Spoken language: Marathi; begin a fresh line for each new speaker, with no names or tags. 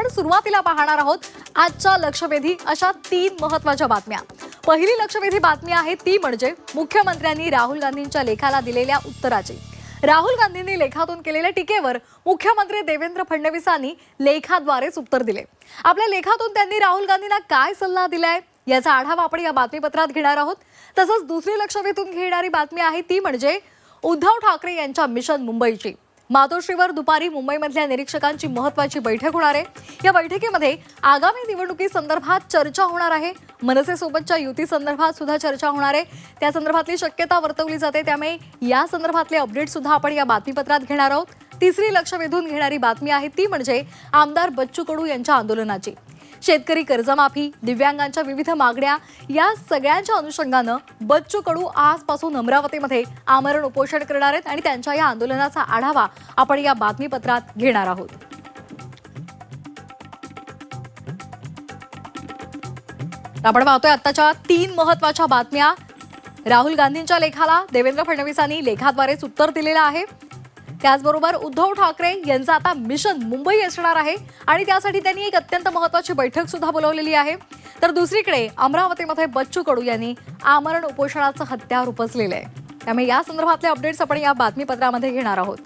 आपण सुरुवातीला पाहणार आहोत आजच्या लक्षवेधी अशा तीन महत्त्वाच्या बातम्या. पहिली लक्षवेधी बातमी आहे ती म्हणजे मुख्यमंत्र्यांनी राहुल गांधींच्या लेखाला दिलेल्या उत्तराची. राहुल गांधींनी लेखातून केलेल्या टीकेवर मुख्यमंत्री देवेंद्र फडणवीसांनी लेखाद्वारेच उत्तर दिले. आपल्या लेखातून त्यांनी राहुल गांधींना काय सल्ला दिलाय याचा आढावा आपण या बातमीपत्रात घेणार आहोत. तसंच दुसरी लक्षवेधून घेणारी बातमी आहे ती म्हणजे उद्धव ठाकरे यांच्या मिशन मुंबईची. मातोश्रीवर दुपारी मुंबईमधल्या निरीक्षकांची महत्वाची बैठक होणार आहे. या बैठकीमध्ये आगामी निवडणुकी संदर्भात चर्चा होणार आहे. मनसेसोबतच्या युती संदर्भात सुद्धा चर्चा होणार आहे. त्या संदर्भातली शक्यता वर्तवली जाते. त्यामुळे या संदर्भातले अपडेट सुद्धा आपण या बातमीपत्रात घेणार आहोत. तिसरी लक्ष वेधून घेणारी बातमी आहे ती म्हणजे आमदार बच्चू कडू यांच्या आंदोलनाची. शेतकरी कर्जमाफी दिव्यांगांच्या विविध मागण्या या सगळ्यांच्या अनुषंगानं बच्चू कडू आजपासून अमरावतीमध्ये आमरण उपोषण करणार आहेत आणि त्यांच्या या आंदोलनाचा आढावा आपण या बातमीपत्रात घेणार आहोत. आपण पाहतोय आत्ताच्या तीन महत्त्वाच्या बातम्या. राहुल गांधींच्या लेखाला देवेंद्र फडणवीसांनी लेखाद्वारेच उत्तर दिलेलं आहे. त्याचबरोबर उद्धव ठाकरे यांचं आता मिशन मुंबई असणार आहे आणि त्यासाठी त्यांनी एक अत्यंत महत्वाची बैठक सुद्धा बोलवलेली आहे. तर दुसरीकडे अमरावतीमध्ये बच्चू कडू यांनी आमरण उपोषणाचं हत्यार उपसलेलं आहे. त्यामुळे या संदर्भातले अपडेट्स आपण या बातमीपत्रामध्ये घेणार आहोत.